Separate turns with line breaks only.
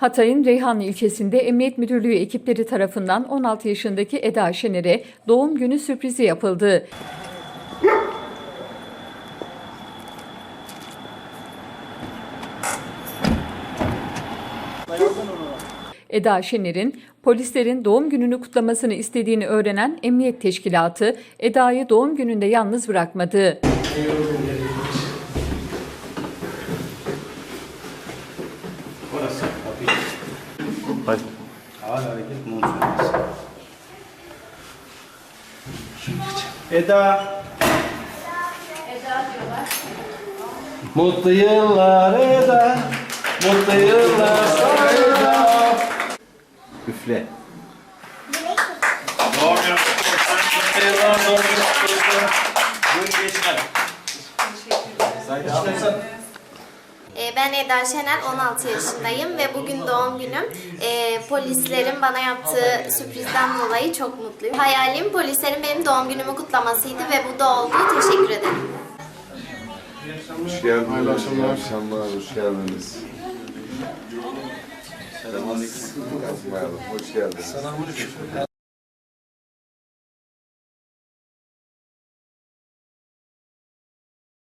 Hatay'ın Reyhanlı ilçesinde Emniyet Müdürlüğü ekipleri tarafından 16 yaşındaki Eda Şener'e doğum günü sürprizi yapıldı. Eda Şener'in polislerin doğum gününü kutlamasını istediğini öğrenen Emniyet Teşkilatı Eda'yı doğum gününde yalnız bırakmadı.
Orası
Hadi.
Ağır hareket mum sönmesi. Eda.
Mutlu yıllar Eda. Mutlu yıllar sana. Üfle.
Doğum günü kutlu olsun. Mutlu yıllar kutlu olsun. Buyurun geçin hadi. İstersen
Ee, Ben Eda Şener, 16 yaşındayım ve bugün doğum günüm. Ee, polislerin bana yaptığı sürprizden dolayı çok mutluyum. Hayalim polislerin benim doğum günümü kutlamasıydı ve bu da oldu. Teşekkür ederim.
Hoş geldiniz. Hayırlı akşamlar. İyi akşamlar. Hoş geldiniz.
Selamünaleyküm.
Hoş geldiniz.